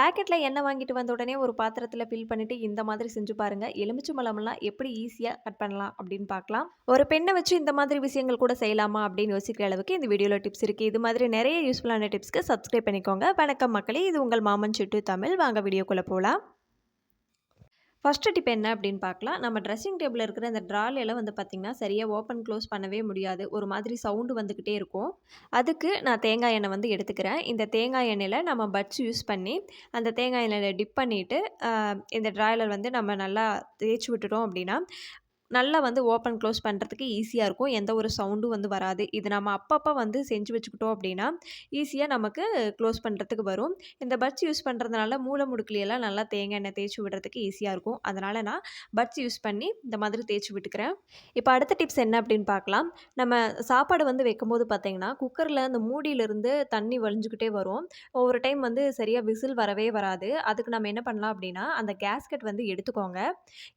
பேக்கெட்டில் எண்ணெய் வாங்கிட்டு வந்த உடனே ஒரு பாத்திரத்தில் ஃபில் பண்ணிவிட்டு இந்த மாதிரி செஞ்சு பாருங்கள் எலுமிச்சை மலமெல்லாம் எப்படி ஈஸியாக கட் பண்ணலாம் அப்படின்னு பார்க்கலாம். ஒரு பெண்ணை வச்சு இந்த மாதிரி விஷயங்கள் கூட செய்யலாமா அப்படின்னு யோசிக்கிற அளவுக்கு இந்த வீடியோவில் டிப்ஸ் இருக்குது இது மாதிரி நிறைய யூஸ்ஃபுல்லான டிப்ஸ்க்கு சப்ஸ்கிரைப் பண்ணிக்கோங்க. வணக்கம் மக்களே இது உங்கள் மாமன் சிட்டு தமிழ். வாங்க வீடியோக்குள்ளே போகலாம் ஃபஸ்ட்டு டிப் என்ன அப்படின்னு பார்க்கலாம். நம்ம ட்ரெஸ்ஸிங் டேபிள் இருக்கிற அந்த ட்ராலையெல்லாம் வந்து பார்த்திங்கன்னா சரியாக ஓப்பன் க்ளோஸ் பண்ணவே முடியாது. ஒரு மாதிரி சவுண்டு வந்துக்கிட்டே இருக்கும். அதுக்கு நான் தேங்காய் எண்ணெய் வந்து எடுத்துக்கிறேன். இந்த தேங்காய் எண்ணெயில் நம்ம பட்ஸ் யூஸ் பண்ணி அந்த தேங்காய் எண்ணெயில் டிப் பண்ணிவிட்டு இந்த ட்ராயலர் வந்து நம்ம நல்லா தேய்ச்சி விட்டுட்டோம் அப்படின்னா நல்லா வந்து ஓப்பன் க்ளோஸ் பண்ணுறதுக்கு ஈஸியாக இருக்கும். எந்த ஒரு சவுண்டும் வந்து வராது. இது நம்ம அப்பப்போ வந்து செஞ்சு வச்சுக்கிட்டோம் அப்படின்னா ஈஸியாக நமக்கு க்ளோஸ் பண்ணுறதுக்கு வரும். இந்த பட்ஸ் யூஸ் பண்ணுறதுனால மூளை முடுக்கலையெல்லாம் நல்லா தேங்காய் எண்ணெய் தேய்ச்சி விடுறதுக்கு ஈஸியாக இருக்கும். அதனால் நான் பட்ஸ் யூஸ் பண்ணி இந்த மாதிரி தேய்ச்சி விட்டுக்கிறேன். இப்போ அடுத்த டிப்ஸ் என்ன அப்படின்னு பார்க்கலாம். நம்ம சாப்பாடு வந்து வைக்கும்போது பார்த்தீங்கன்னா குக்கரில் அந்த மூடியிலிருந்து தண்ணி வழிஞ்சுக்கிட்டே வரும். ஒவ்வொரு டைம் வந்து சரியாக விசில் வரவே வராது. அதுக்கு நம்ம என்ன பண்ணலாம் அப்படின்னா அந்த கேஸ்கெட் வந்து எடுத்துக்கோங்க.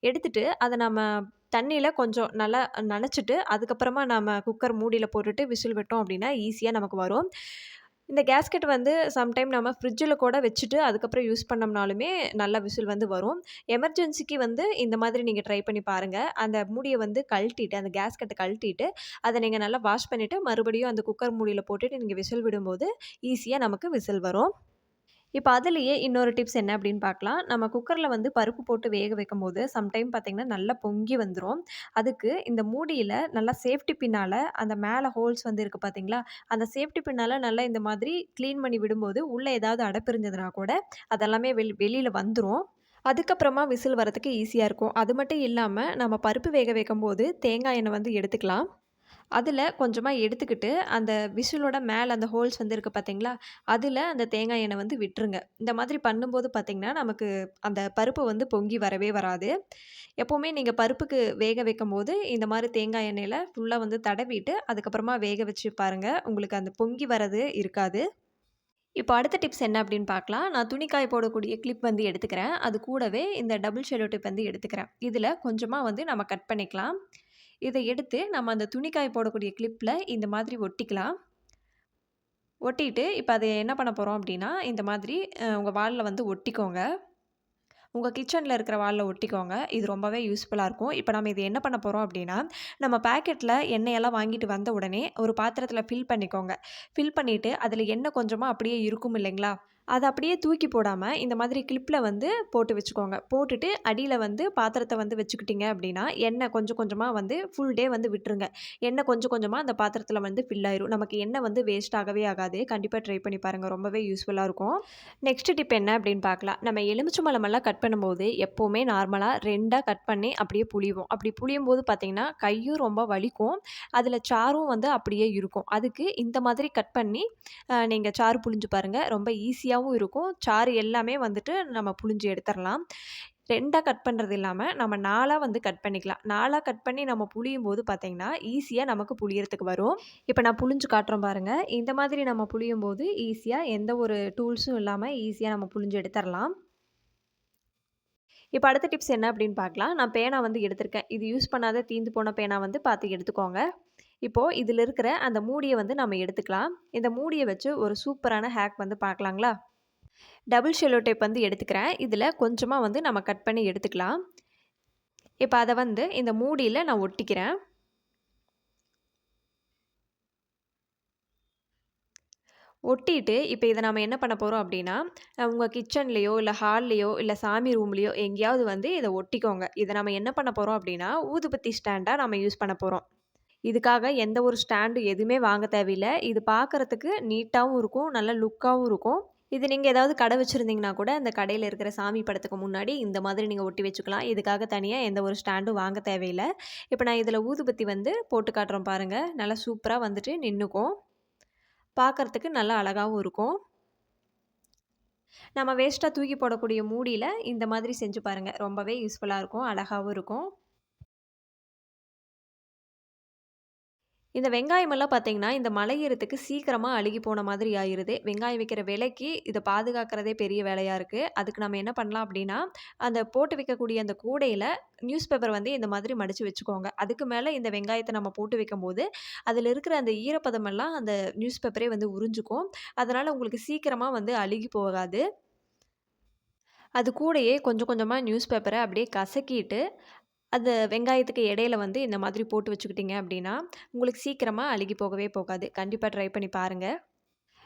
எடுத்துகிட்டு அதை நம்ம தண்ணியில் கொஞ்சம் நல்லா நனைச்சிட்டு அதுக்கப்புறமா நம்ம குக்கர் மூடியில் போட்டுட்டு விசில் விட்டோம் அப்படின்னா ஈஸியாக நமக்கு வரும். இந்த கேஸ்கெட் வந்து சம்டைம் நம்ம ஃப்ரிட்ஜில் கூட வச்சுட்டு அதுக்கப்புறம் யூஸ் பண்ணோம்னாலுமே நல்ல விசில் வந்து வரும். எமர்ஜென்சிக்கு வந்து இந்த மாதிரி நீங்கள் ட்ரை பண்ணி பாருங்கள் அந்த மூடியை வந்து கழட்டிட்டு அந்த கேஸ்கெட்டை கழட்டிட்டு அதை நீங்கள் நல்லா வாஷ் பண்ணிவிட்டு மறுபடியும் அந்த குக்கர் மூடியில் போட்டுட்டு நீங்கள் விசில் விடும்போது ஈஸியாக நமக்கு விசில் வரும். இப்போ அதுலேயே இன்னொரு டிப்ஸ் என்ன அப்படின்னு பார்க்கலாம். நம்ம குக்கரில் வந்து பருப்பு போட்டு வேக வைக்கும்போது சம்டைம் பார்த்திங்கன்னா நல்லா பொங்கி வந்துடும் அதுக்கு இந்த மூடியில் நல்லா சேஃப்டி பின்னால் அந்த மேலே ஹோல்ஸ் வந்து இருக்குது பார்த்தீங்களா? அந்த சேஃப்டி பின்னால் நல்லா இந்த மாதிரி க்ளீன் பண்ணி விடும்போது உள்ளே ஏதாவது அடைப்பிருந்ததுனா கூட அதெல்லாமே வெளி வெளியில் வந்துடும் அதுக்கப்புறமா விசில் வரதுக்கு ஈஸியாக இருக்கும். அது மட்டும் இல்லாமல் நம்ம பருப்பு வேக வைக்கும்போது தேங்காய் எண்ணெய் வந்து எடுத்துக்கலாம். அதில் கொஞ்சமாக எடுத்துக்கிட்டு அந்த விசிலோட மேலே அந்த ஹோல்ஸ் வந்து இருக்குது பார்த்தீங்களா அதில் அந்த தேங்காய் எண்ணெய் வந்து விட்டுருங்க. இந்த மாதிரி பண்ணும்போது பார்த்திங்கன்னா நமக்கு அந்த பருப்பு வந்து பொங்கி வரவே வராது. எப்போவுமே நீங்கள் பருப்புக்கு வேக வைக்கும் போது இந்த மாதிரி தேங்காய் எண்ணெயில் ஃபுல்லாக வந்து தடவிட்டு அதுக்கப்புறமா வேக வச்சு பாருங்கள் உங்களுக்கு அந்த பொங்கி வரது இருக்காது. இப்போ அடுத்த டிப்ஸ் என்ன அப்படின்னு பார்க்கலாம். நான் துணிக்காய் போடக்கூடிய கிளிப் வந்து எடுத்துக்கிறேன். அது கூடவே இந்த டபுள் ஷெலோ டிப் வந்து எடுத்துக்கிறேன். இதில் கொஞ்சமாக வந்து நம்ம கட் பண்ணிக்கலாம். இதை எடுத்து நம்ம அந்த துணிக்காய் போடக்கூடிய கிளிப்பில் இந்த மாதிரி ஒட்டிக்கலாம். ஒட்டிட்டு இப்போ அதை என்ன பண்ண போகிறோம் அப்படின்னா இந்த மாதிரி உங்கள் வாலில் வந்து ஒட்டிக்கோங்க. உங்கள் கிச்சனில் இருக்கிற வாலில் ஒட்டிக்கோங்க. இது ரொம்பவே யூஸ்ஃபுல்லாக இருக்கும். இப்போ நம்ம இது என்ன பண்ண போகிறோம் அப்படின்னா நம்ம பேக்கெட்டில் எண்ணெயெல்லாம் வாங்கிட்டு வந்த உடனே ஒரு பாத்திரத்தில் ஃபில் பண்ணிக்கோங்க. ஃபில் பண்ணிவிட்டு அதில் எண்ணெய் கொஞ்சமாக அப்படியே இருக்கும் இல்லைங்களா? அதை அப்படியே தூக்கி போடாமல் இந்த மாதிரி கிளிப்பில் வந்து போட்டு வச்சுக்கோங்க. போட்டுட்டு அடியில் வந்து பாத்திரத்தை வந்து வச்சுக்கிட்டிங்க அப்படின்னா எண்ணெய் கொஞ்சம் கொஞ்சமாக வந்து ஃபுல் டே வந்து விட்டுருங்க. எண்ணெய் கொஞ்சம் கொஞ்சமாக அந்த பாத்திரத்தில் வந்து ஃபில் ஆயிரும். நமக்கு எண்ணெய் வந்து வேஸ்ட் ஆகவே ஆகாது. கண்டிப்பாக ட்ரை பண்ணி பாருங்கள் ரொம்பவே யூஸ்ஃபுல்லாக இருக்கும். நெக்ஸ்ட் டிப் என்ன அப்படின்னு பார்க்கலாம். நம்ம எலுமிச்சை மலமெல்லாம் கட் பண்ணும்போது எப்போவுமே நார்மலாக ரெண்டாக கட் பண்ணி அப்படியே புளிவோம் அப்படி புளியும் போது பார்த்திங்கன்னா கையும் ரொம்ப வலிக்கும். அதில் சாரும் வந்து அப்படியே இருக்கும். அதுக்கு இந்த மாதிரி கட் பண்ணி நீங்கள் சாறு புளிஞ்சு பாருங்கள் ரொம்ப ஈஸியாக ஈஸியாகவும் இருக்கும். சாறு எல்லாமே வந்துட்டு நம்ம புழிஞ்சு எடுத்துடலாம் ரெண்டாக கட் பண்ணுறது இல்லாமல் நம்ம நாளாக வந்து கட் பண்ணிக்கலாம். நாளாக கட் பண்ணி நம்ம புளியும் போது பார்த்திங்கன்னா ஈஸியாக நமக்கு புளியறதுக்கு வரும். இப்போ நான் புளிஞ்சு காட்டுறோம் பாருங்கள் இந்த மாதிரி நம்ம புளியும் போது ஈஸியாக எந்த ஒரு டூல்ஸும் இல்லாமல் ஈஸியாக நம்ம புளிஞ்சு எடுத்துடலாம் இப்போ அடுத்த டிப்ஸ் என்ன அப்படின்னு பார்க்கலாம் நான் பேனா வந்து எடுத்திருக்கேன். இது யூஸ் பண்ணாத தீந்து போன பேனா வந்து பார்த்து எடுத்துக்கோங்க. இப்போது இதில் இருக்கிற அந்த மூடியை வந்து நம்ம எடுத்துக்கலாம். இந்த மூடியை வச்சு ஒரு சூப்பரான ஹேக் வந்து பார்க்கலாங்களா? டபுள் ஷெல்லோ டேப் வந்து எடுத்துக்கிறேன். இதில் கொஞ்சமாக வந்து நம்ம கட் பண்ணி எடுத்துக்கலாம். இப்போ அதை வந்து இந்த மூடியில் நான் ஒட்டிக்கிறேன். ஒட்டிட்டு இப்போ இதை நம்ம என்ன பண்ண போகிறோம் அப்படின்னா உங்கள் கிச்சன்லேயோ இல்லை ஹால்லேயோ இல்லை சாமி ரூம்லேயோ எங்கேயாவது வந்து இதை ஒட்டிக்கோங்க. இதை நம்ம என்ன பண்ண போகிறோம் அப்படின்னா ஊதுபத்தி ஸ்டாண்டாக நம்ம யூஸ் பண்ண போகிறோம் இதுக்காக எந்த ஒரு ஸ்டாண்டு எதுவுமே வாங்க தேவையில்லை. இது பார்க்குறதுக்கு நீட்டாகவும் இருக்கும் நல்ல லுக்காகவும் இருக்கும். இது நீங்கள் ஏதாவது கடை வச்சுருந்தீங்கன்னா கூட அந்த கடையில் இருக்கிற சாமி படத்துக்கு முன்னாடி இந்த மாதிரி நீங்கள் ஒட்டி வச்சுக்கலாம். இதுக்காக தனியாக எந்த ஒரு ஸ்டாண்டும் வாங்க தேவையில்லை. இப்போ நான் இதில் ஊதுபத்தி வந்து போட்டு காட்டுறோம் பாருங்கள் நல்லா சூப்பராக வந்துட்டு நின்றுக்கும் பார்க்குறதுக்கு நல்லா அழகாகவும் இருக்கும். நம்ம வேஸ்ட்டாக தூக்கி போடக்கூடிய மூடியில் இந்த மாதிரி செஞ்சு பாருங்கள் ரொம்பவே யூஸ்ஃபுல்லாக இருக்கும் அழகாகவும் இருக்கும். இந்த வெங்காயமெல்லாம் பார்த்தீங்கன்னா, இந்த மழை ஈரத்துக்கு அழுகி போன மாதிரி ஆயிடுது வெங்காயம் வைக்கிற விலைக்கு இதை பாதுகாக்கிறதே பெரிய வேலையாக இருக்குது அதுக்கு நம்ம என்ன பண்ணலாம் அப்படின்னா, அந்த போட்டு வைக்கக்கூடிய அந்த கூடையில் நியூஸ் பேப்பர் வந்து இந்த மாதிரி மடித்து வச்சுக்கோங்க. அதுக்கு மேலே இந்த வெங்காயத்தை நம்ம போட்டு வைக்கும்போது, அதில் இருக்கிற அந்த ஈரப்பதமெல்லாம் அந்த நியூஸ் பேப்பரே வந்து உறிஞ்சுக்கும். அதனால் உங்களுக்கு சீக்கிரமாக வந்து அழுகி போகாது. அது கூடையே கொஞ்சம் கொஞ்சமாக நியூஸ் பேப்பரை அப்படியே கசக்கிட்டு, அது வெங்காயத்துக்கு இடையில வந்து இந்த மாதிரி போட்டு வச்சுக்கிட்டீங்க அப்படின்னா, உங்களுக்கு சீக்கிரமாக அழுகி போகவே போகாது. கண்டிப்பாக ட்ரை பண்ணி பாருங்கள்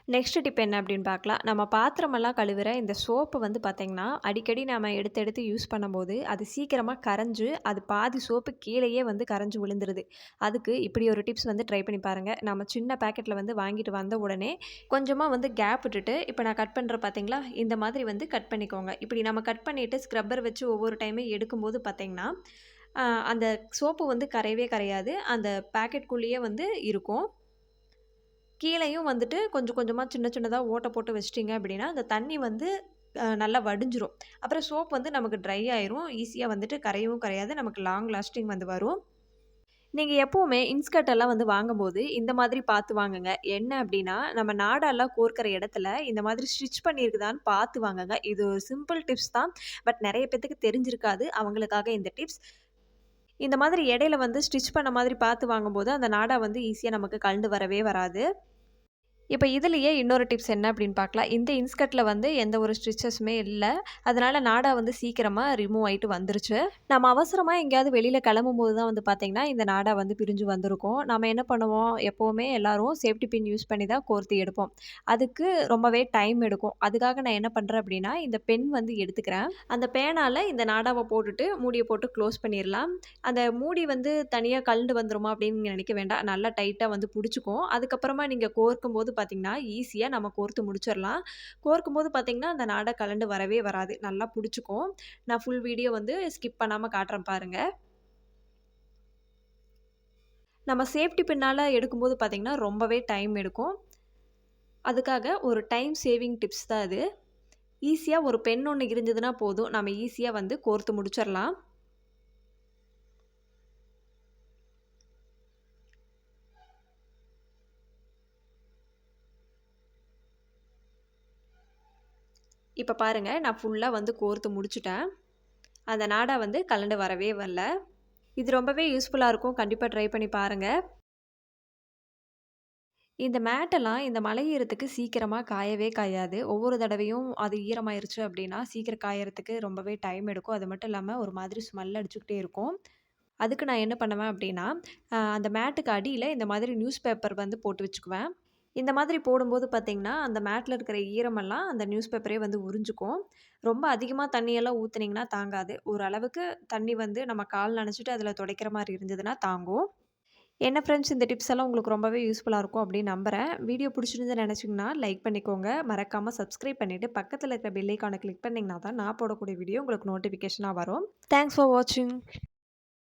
நெக்ஸ்ட் டிப் என்ன அப்படின்னு பார்க்கலாம். நம்ம பாத்திரமெல்லாம் கழுவுற இந்த சோப்பு வந்து பார்த்திங்கன்னா அடிக்கடி நம்ம எடுத்து எடுத்து யூஸ் பண்ணும்போது, அது சீக்கிரமாக கரைஞ்சு, அது பாதி சோப்பு கீழேயே வந்து கரைஞ்சு விழுந்துருது. அதுக்கு இப்படி ஒரு டிப்ஸ் வந்து ட்ரை பண்ணி பாருங்கள் நம்ம சின்ன பேக்கெட்டில் வந்து வாங்கிட்டு வந்த உடனே, கொஞ்சமாக வந்து கேப் விட்டுட்டு, இப்போ நான் கட் பண்ணுற பார்த்திங்களா இந்த மாதிரி வந்து கட் பண்ணிக்கோங்க. இப்படி நம்ம கட் பண்ணிவிட்டு ஸ்க்ரப்பர் வச்சு ஒவ்வொரு டைமும் எடுக்கும்போது பார்த்திங்கன்னா அந்த சோப்பு வந்து கரையவே கரையாது. அந்த பேக்கெட்குள்ளேயே வந்து இருக்கும். கீழேயும் வந்துட்டு கொஞ்சம் கொஞ்சமாக சின்ன சின்னதாக ஓட்டை போட்டு வச்சிட்டிங்க அப்படின்னா, அந்த தண்ணி வந்து நல்லா வடிஞ்சிரும். அப்புறம் சோப் வந்து நமக்கு ட்ரை ஆயிரும். ஈஸியாக வந்துட்டு கரையவும் கரையாது. நமக்கு லாங் லாஸ்டிங் வந்து வரும். நீங்கள் எப்போவுமே இன்ஸ்கர்ட் எல்லாம் வந்து வாங்கும்போது, இந்த மாதிரி பார்த்து வாங்குங்க. என்ன அப்படின்னா, நம்ம நாடெல்லாம் கோர்க்கிற இடத்துல இந்த மாதிரி ஸ்டிச் பண்ணியிருக்குதான்னு பார்த்து வாங்குங்க. இது ஒரு சிம்பிள் டிப்ஸ் தான். பட் நிறைய பேத்துக்கு தெரிஞ்சிருக்காது. அவங்களுக்காக இந்த டிப்ஸ். இந்த மாதிரி இடையில வந்து ஸ்டிச் பண்ண மாதிரி பார்த்து வாங்கும்போது, அந்த நாடா வந்து ஈஸியாக நமக்கு கழண்டு வரவே வராது. இப்போ இதுலேயே இன்னொரு டிப்ஸ் என்ன அப்படின்னு பார்க்கலாம். இந்த இன்ஸ்கர்ட்டில் வந்து எந்த ஒரு ஸ்டிச்சஸுமே இல்லை அதனால் நாடா வந்து சீக்கிரமாக ரிமூவ் ஆகிட்டு வந்துருச்சு. நம்ம அவசரமாக எங்கேயாவது வெளியில் கிளம்பும் போது தான் வந்து பார்த்திங்கன்னா இந்த நாடா வந்து பிரிஞ்சு வந்திருக்கும். நம்ம என்ன பண்ணுவோம், எப்போவுமே எல்லோரும் சேஃப்டி பின் யூஸ் பண்ணி தான் கோர்த்து எடுப்போம். அதுக்கு ரொம்பவே டைம் எடுக்கும். அதுக்காக நான் என்ன பண்ணுறேன் அப்படின்னா, இந்த பென் வந்து எடுத்துக்கிறேன். அந்த பேனால இந்த நாடாவை போட்டுட்டு, மூடியை போட்டு க்ளோஸ் பண்ணிடலாம் அந்த மூடி வந்து தனியாக கலண்டு வந்துருமா அப்படின்னு நினைக்க வேண்டாம். நல்லா டைட்டாக வந்து பிடிச்சிக்கும் அதுக்கப்புறமா நீங்கள் கோர்க்கும் போது பார்த்தீங்கன்னா, ஈஸியாக நம்ம கோர்த்து முடிச்சிடலாம் கோர்க்கும் போது பார்த்தீங்கன்னா, அந்த நாடை கலண்டு வரவே வராது. நல்லா பிடிச்சிக்கும் நான் ஃபுல் வீடியோ வந்து ஸ்கிப் பண்ணாமல் காட்டுறேன் பாருங்கள் நம்ம சேஃப்டி பின்னால் எடுக்கும்போது பார்த்திங்கன்னா ரொம்பவே டைம் எடுக்கும். அதுக்காக ஒரு டைம் சேவிங் டிப்ஸ் தான் அது ஈஸியாக ஒரு பெண் ஒன்று இருந்ததுன்னா போதும். நம்ம ஈஸியாக வந்து கோர்த்து முடிச்சிடலாம் இப்போ பாருங்கள் நான் ஃபுல்லாக வந்து கோர்த்து முடிச்சுட்டேன். அந்த நாடா வந்து கழண்டு வரவே வரல. இது ரொம்பவே யூஸ்ஃபுல்லாக இருக்கும். கண்டிப்பாக ட்ரை பண்ணி பாருங்கள் இந்த மேட்டெல்லாம் இந்த மழை ஈரத்துக்கு சீக்கிரமாக காயவே காயாது. ஒவ்வொரு தடவையும் அது ஈரமாயிருச்சு அப்படின்னா, சீக்கிரம் காயறதுக்கு ரொம்பவே டைம் எடுக்கும். அது மட்டும் இல்லாமல் ஒரு மாதிரி ஸ்மெல் அடிச்சுக்கிட்டே இருக்கும். அதுக்கு நான் என்ன பண்ணுவேன் அப்படின்னா, அந்த மேட்டுக்கு அடியில் இந்த மாதிரி நியூஸ் பேப்பர் வந்து போட்டு வச்சுக்குவேன். இந்த மாதிரி போடும்போது பார்த்திங்கன்னா அந்த மேட்டில் இருக்கிற ஈரமெல்லாம் அந்த நியூஸ் பேப்பரே வந்து உறிஞ்சுக்கும். ரொம்ப அதிகமாக தண்ணியெல்லாம் ஊற்றுனீங்கன்னா தாங்காது. ஓரளவுக்கு தண்ணி வந்து நம்ம கால் நினச்சிட்டு அதில் துடைக்கிற மாதிரி இருந்ததுன்னா தாங்கும். என்ன ஃப்ரெண்ட்ஸ் இந்த டிப்ஸ் எல்லாம் உங்களுக்கு ரொம்பவே யூஸ்ஃபுல்லாக இருக்கும் அப்படின்னு நம்புறேன். வீடியோ பிடிச்சிருந்து நினச்சிங்கன்னா லைக் பண்ணிக்கோங்க. மறக்காமல் சப்ஸ்கிரைப் பண்ணிவிட்டு பக்கத்தில் இருக்கிற பெல்லைக்கான கிளிக் பண்ணிங்கன்னா தான் நான் போடக்கூடிய வீடியோ உங்களுக்கு நோட்டிஃபிகேஷனாக வரும். தேங்க்ஸ் ஃபார் வாட்சிங்.